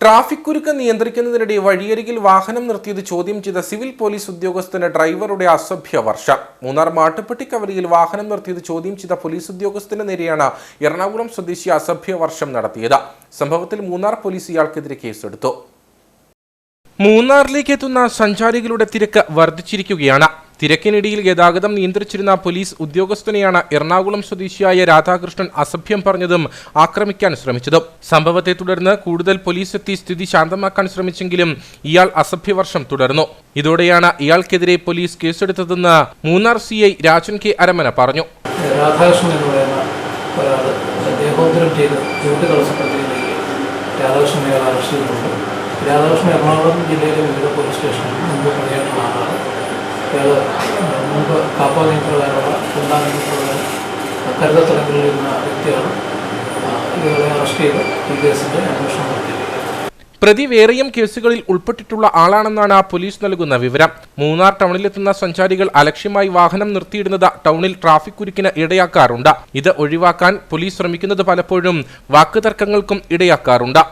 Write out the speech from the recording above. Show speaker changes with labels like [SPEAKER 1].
[SPEAKER 1] Traffic കുരുക്ക് നിയന്ത്രിക്കുന്നതിനിടെ വഴിയരികിൽ വാഹനം നിർത്തിയത് ചോദ്യം ചെയ്ത സിവിൽ പോലീസ് ഉദ്യോഗസ്ഥന് ഡ്രൈവറുടെ അസഭ്യ വർഷം. മൂന്നാർ മാട്ടുപ്പെട്ടി കവലയിൽ വാഹനം നിർത്തിയത് ചോദ്യം ചെയ്ത പോലീസ് ഉദ്യോഗസ്ഥന് നേരെയാണ് എറണാകുളം സ്വദേശി അസഭ്യ വർഷം നടത്തിയത്. സംഭവത്തിൽ മൂന്നാർ പോലീസ് ഇയാൾക്കെതിരെ കേസെടുത്തു. മൂന്നാറിലേക്ക് എത്തുന്ന സഞ്ചാരികളുടെ തിരക്ക് വർദ്ധിച്ചിരിക്കുകയാണ്. തിരക്കിനിടയിൽ ഗതാഗതം നിയന്ത്രിച്ചിരുന്ന പോലീസ് ഉദ്യോഗസ്ഥനെയാണ് എറണാകുളം സ്വദേശിയായ രാധാകൃഷ്ണൻ അസഭ്യം പറഞ്ഞതും ആക്രമിക്കാൻ ശ്രമിച്ചതും. സംഭവത്തെ തുടർന്ന് കൂടുതൽ പോലീസ് എത്തി സ്ഥിതി ശാന്തമാക്കാൻ ശ്രമിച്ചെങ്കിലും ഇയാൾ അസഭ്യവർഷം തുടർന്നു. ഇതോടെയാണ് ഇയാൾക്കെതിരെ police കേസെടുത്തതെന്ന് Munnar C I Rajan K Aramana പറഞ്ഞു.
[SPEAKER 2] രാധാകൃഷ്ണൻ രാധാകൃഷ്ണൻ എറണാകുളം ജില്ലയിലെ വിവിധ പോലീസ് സ്റ്റേഷനിൽ മുമ്പ് കാപ്പാ കുണ്ടാ വ്യക്തിയാണ് അറസ്റ്റ് ചെയ്ത് അന്വേഷണം
[SPEAKER 1] പ്രതി വേറെയും കേസുകളിൽ ഉൾപ്പെട്ടിട്ടുള്ള ആളാണെന്നാണ് പോലീസ് നൽകുന്ന വിവരം. മൂന്നാർ ടൗണിലെത്തുന്ന സഞ്ചാരികൾ അലക്ഷ്യമായി വാഹനം നിർത്തിയിടുന്നത് ടൗണിൽ ട്രാഫിക് കുരുക്കിന് ഇടയാക്കാറുണ്ട്. ഇത് ഒഴിവാക്കാൻ പോലീസ് ശ്രമിക്കുന്നത് പലപ്പോഴും വാക്കുതർക്കങ്ങൾക്കും ഇടയാക്കാറുണ്ട്.